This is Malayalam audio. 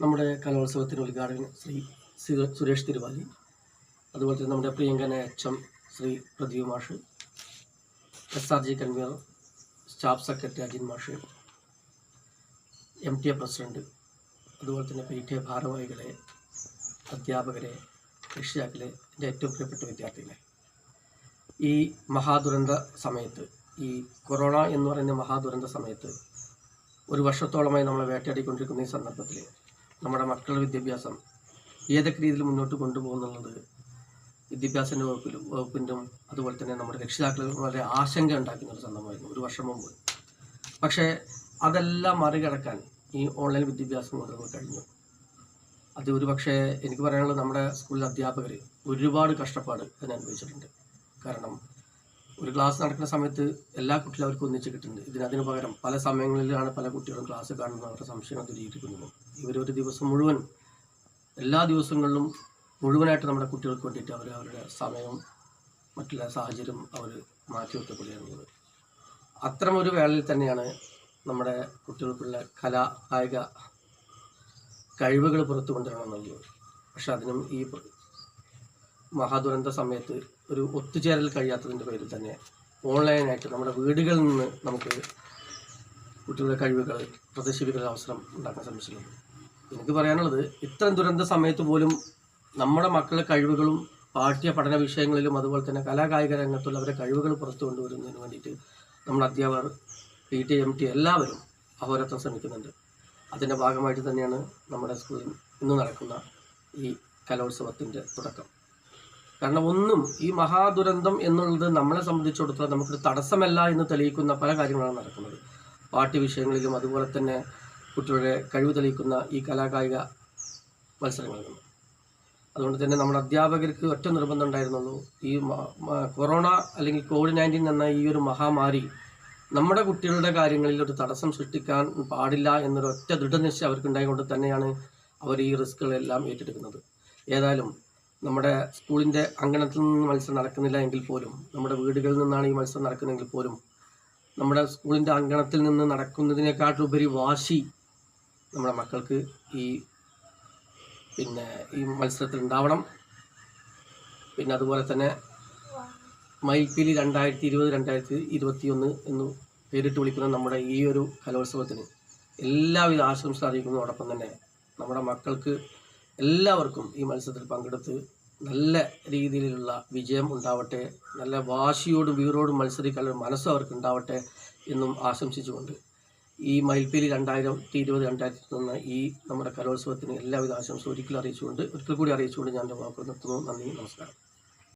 നമ്മുടെ കലോത്സവത്തിന് ഉദ്ഘാടകൻ ശ്രീ സുരേഷ് തിരുവാലി. അതുപോലെ തന്നെ നമ്മുടെ പ്രിയങ്കന എച്ച് എം ശ്രീ പ്രദീപ് മാഷ്. S R G convener staff secretary Ajin മാഷ്. എം ടി എ പ്രസിഡന്റ് അതുപോലെ തന്നെ പി ടി എ ഭാരവാഹികളെ അധ്യാപകരെ രക്ഷിതാക്കളെ എന്റെ ഏറ്റവും പ്രിയപ്പെട്ട വിദ്യാർത്ഥികളെ. ഈ മഹാദുരന്ത സമയത്ത് ഈ കൊറോണ എന്ന് പറയുന്ന മഹാദുരന്ത സമയത്ത് ഒരു വർഷത്തോളമായി നമ്മളെ വേട്ടയാടിക്കൊണ്ടിരിക്കുന്ന ഈ സന്ദർഭത്തിൽ നമ്മുടെ മക്കളുടെ വിദ്യാഭ്യാസം ഏതൊക്കെ രീതിയിൽ മുന്നോട്ട് കൊണ്ടുപോകുന്നുള്ളത് വിദ്യാഭ്യാസത്തിന്റെ വകുപ്പിലും വകുപ്പിന്റെ അതുപോലെ തന്നെ നമ്മുടെ രക്ഷിതാക്കൾ വളരെ ആശങ്ക ഉണ്ടാക്കുന്ന ഒരു സന്ദർഭമായിരുന്നു ഒരു വർഷം മുമ്പ്. പക്ഷേ അതെല്ലാം മറികടക്കാൻ ഈ ഓൺലൈൻ വിദ്യാഭ്യാസം കൊണ്ട് നമുക്ക് കഴിഞ്ഞു. അത് ഒരു പക്ഷേ എനിക്ക് പറയാനുള്ളത് നമ്മുടെ സ്കൂളിലെ അധ്യാപകർ ഒരുപാട് കഷ്ടപ്പാട് അതിനനുഭവിച്ചിട്ടുണ്ട്. കാരണം ക്ലാസ് നടക്കുന്ന സമയത്ത് എല്ലാ കുട്ടികളും അവർക്ക് ഒന്നിച്ച് കിട്ടുന്നുണ്ട്. ഇതിന് അതിന് പകരം പല സമയങ്ങളിലാണ് പല കുട്ടികളും ക്ലാസ് കാണുന്നത്. അവരുടെ സംശയം ദൂരീകരിക്കുന്നത് ഇവരൊരു ദിവസം മുഴുവൻ എല്ലാ ദിവസങ്ങളിലും മുഴുവനായിട്ട് നമ്മുടെ കുട്ടികൾക്ക് വേണ്ടിയിട്ട് അവർ അവരുടെ സമയവും മറ്റുള്ള സാഹചര്യം അവർ മാറ്റി വെക്കുകയാണ് അത്തരം വേളയിൽ തന്നെയാണ് നമ്മുടെ കുട്ടികൾക്കുള്ള കലാ കായിക കഴിവുകൾ പുറത്തു കൊണ്ടുവരണം നൽകിയത് പക്ഷെ അതിനും ഈ മഹാദുരന്ത സമയത്ത് ഒരു ഒത്തുചേരൽ കഴിയാത്തതിന്റെ പേരിൽ തന്നെ ഓൺലൈനായിട്ട് നമ്മുടെ വീടുകളിൽ നിന്ന് നമുക്ക് കുട്ടികളുടെ കഴിവുകൾ പ്രദർശിപ്പിക്കുന്ന അവസരം ഉണ്ടാക്കാൻ ശ്രമിച്ചിട്ടുണ്ട്. എനിക്ക് പറയാനുള്ളത് ഇത്തരം ദുരന്ത സമയത്ത് പോലും നമ്മുടെ മക്കളുടെ കഴിവുകളും പാഠ്യ പഠന വിഷയങ്ങളിലും അതുപോലെ തന്നെ കലാകായിക രംഗത്തുള്ള അവരുടെ കഴിവുകൾ പുറത്തു കൊണ്ടുവരുന്നതിന് വേണ്ടിയിട്ട് നമ്മുടെ അധ്യാപകർ പി ടി എം ടി എല്ലാവരും അഹോരത്വം ശ്രമിക്കുന്നുണ്ട്. അതിന്റെ ഭാഗമായിട്ട് തന്നെയാണ് നമ്മുടെ സ്കൂളിൽ ഇന്ന് നടക്കുന്ന ഈ കലോത്സവത്തിന്റെ തുടക്കം. കാരണം ഒന്നും ഈ മഹാദുരന്തം എന്നുള്ളത് നമ്മളെ സംബന്ധിച്ചിടത്തോളം നമുക്കൊരു തടസ്സമല്ല എന്ന് തെളിയിക്കുന്ന പല കാര്യങ്ങളാണ് നടക്കുന്നത്. പാട്ട് വിഷയങ്ങളിലും അതുപോലെ തന്നെ കുട്ടികളുടെ കഴിവ് തെളിയിക്കുന്ന ഈ കലാകായിക മത്സരങ്ങളിലും. അതുകൊണ്ട് തന്നെ നമ്മുടെ അധ്യാപകർക്ക് ഒറ്റ നിർബന്ധം ഉണ്ടായിരുന്നുള്ളൂ. ഈ കൊറോണ അല്ലെങ്കിൽ കോവിഡ് നയന്റീൻ എന്ന ഈ ഒരു മഹാമാരി നമ്മുടെ കുട്ടികളുടെ കാര്യങ്ങളിൽ ഒരു തടസ്സം സൃഷ്ടിക്കാൻ പാടില്ല എന്നൊരു ഒറ്റ ദൃഢനിശ്ചയം അവർക്ക് ഉണ്ടായതുകൊണ്ട് തന്നെയാണ് അവർ ഈ റിസ്കുകളെല്ലാം ഏറ്റെടുക്കുന്നത്. ഏതായാലും നമ്മുടെ സ്കൂളിന്റെ അങ്കണത്തിൽ നിന്ന് മത്സരം നടക്കുന്നില്ല എങ്കിൽ പോലും നമ്മുടെ വീടുകളിൽ നിന്നാണ് ഈ മത്സരം നടക്കുന്നതെങ്കിൽ പോലും നമ്മുടെ സ്കൂളിന്റെ അങ്കണത്തിൽ നിന്ന് നടക്കുന്നതിനേക്കാട്ടുപരി വാശി നമ്മുടെ മക്കൾക്ക് ഈ പിന്നെ ഈ മത്സരത്തിൽ ഉണ്ടാവണം. പിന്നെ അതുപോലെ തന്നെ മൈപ്പിലി രണ്ടായിരത്തി ഇരുപത് രണ്ടായിരത്തി ഇരുപത്തി ഒന്ന് എന്ന് പേരിട്ട് വിളിക്കുന്ന നമ്മുടെ ഈ ഒരു കലോത്സവത്തിന് എല്ലാവിധ ആശംസ അറിയിക്കുന്നതോടൊപ്പം തന്നെ നമ്മുടെ മക്കൾക്ക് എല്ലാവർക്കും ഈ മത്സരത്തിൽ പങ്കെടുത്ത് നല്ല രീതിയിലുള്ള വിജയം ഉണ്ടാവട്ടെ നല്ല വാശിയോടും വീറോടും മത്സരിക്കാനുള്ള മനസ്സ് അവർക്ക് ഉണ്ടാവട്ടെ എന്നും ആശംസിച്ചുകൊണ്ട് ഈ മയിൽപ്പേലി രണ്ടായിരത്തി ഇരുപത് രണ്ടായിരത്തി ഒന്ന് ഈ നമ്മുടെ കലോത്സവത്തിന് എല്ലാവിധ ആശംസ ഒരിക്കലും അറിയിച്ചുകൊണ്ട് ഒരിക്കൽ കൂടി അറിയിച്ചുകൊണ്ട് ഞാൻ എന്റെ വാക്കുകൾ നിർത്തുന്നു. നന്ദി നമസ്കാരം.